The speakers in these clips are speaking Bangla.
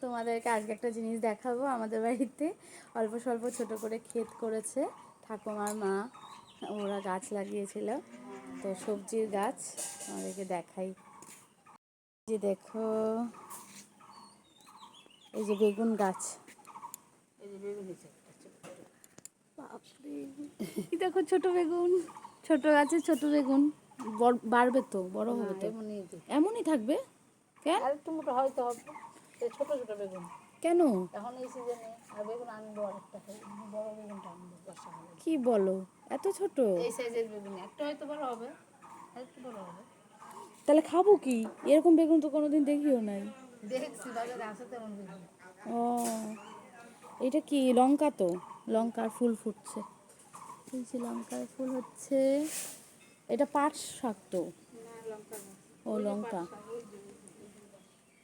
তোমাদেরকে আজকে একটা জিনিস দেখাবো আমাদের বাড়িতে। অল্প স্বল্প ছোট করে ক্ষেত করেছে ঠাকুমার মা। ওরা গাছ লাগিয়েছিল। তো সবজির গাছ আমাদেরকে দেখাই। এই যে দেখো এই যে বেগুন গাছ। দেখো ছোট বেগুন। ছোট গাছে ছোট বেগুন। বড়- বাড়বে তো বড় হবে তো। এমনই থাকবে। কেন? হয়তো হবে। ছোট ছোট বেগুন। কেন? এখন এই সিজনে আর বেগুন আনব আরেকটা বড় বেগুনটা আনব বর্ষাকালে কি বলো? এত ছোট? এই সাইজের বেগুন। একটা হয়তো বড় হবে একটু বড় হবে। তাহলে খাব কি? এরকম বেগুন তো কোনোদিন দেখিও নাই। দেখছি বাজারে আছে তেমন বেগুন। ও এটা কি লঙ্কা তো? লঙ্কার ফুল ফুটছে। এই যে লঙ্কার ফুল হচ্ছে এটা পাট শাক তো? ও লঙ্কা।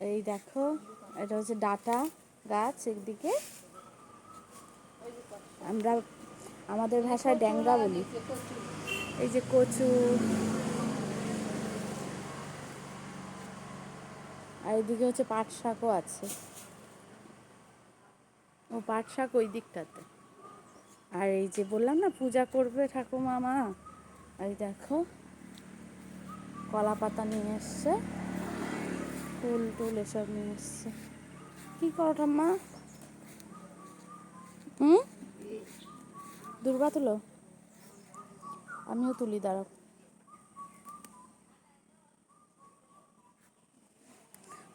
এই দেখো, এটা হচ্ছে ডাটা গাছ একদিকে। আমরা আমাদের ভাষায় ড্যাংরা বলি। এই যে কচু। আর এদিকে হচ্ছে পাট শাকও আছে। ও, পাট শাক ওই দিকটাতে। আর এই যে বললাম না, পূজা করবে ঠাকুমা মা এই দেখো কলা পাতা নিয়ে এসছে। ফুল টুল এসব নিয়ে এসছে। কি করো ঠাম্মা হুম? দুর্গা তুলো? আমিও তুলি, দাঁড়াও।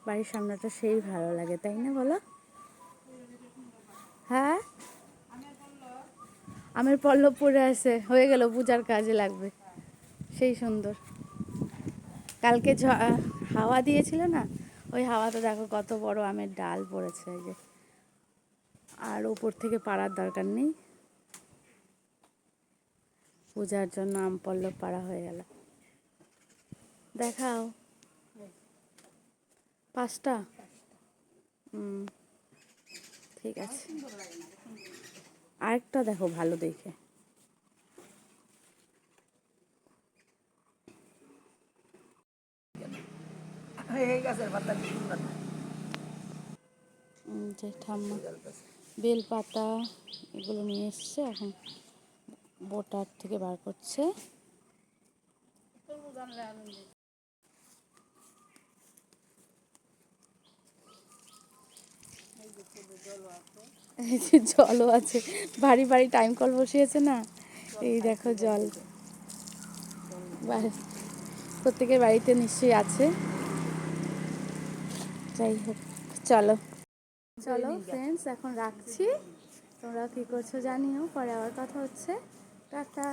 বাড়ির সামনেটা সেই ভালো লাগে, তাই না বলো? হ্যাঁ? আমের পল্লব পড়ে আছে, হয়ে গেল, পূজার কাজে লাগবে। সেই সুন্দর। কালকে হাওয়া দিয়েছিল না? ওই হাওয়াতে দেখো কত বড় আমের ডাল পড়েছে যে। আর উপর থেকে পাড়ার দরকার নেই। পূজার জন্য আম পল্লব পাড়া হয়ে গেল। দেখাও। পাঁচটা? হুম। ঠিক আছে। আরেকটা দেখো ভালো দেখে। এই গাছের পাতা সুন্দর উম, যে ঠাম্মা বেল পাতা এগুলো নিয়ে এসছে এখন বোটার থেকে বার করছে। এই যে জলও আছে বাড়ি বাড়ি টাইম কল বসিয়েছে না? এই দেখো জল। প্রত্যেকের বাড়িতে নিশ্চয়ই আছে। যাই হোক চলো। চলো ফ্রেন্ডস এখন রাখছি। তোমরা কী করছ জানিও, পরে আবার কথা হচ্ছে। টাটা।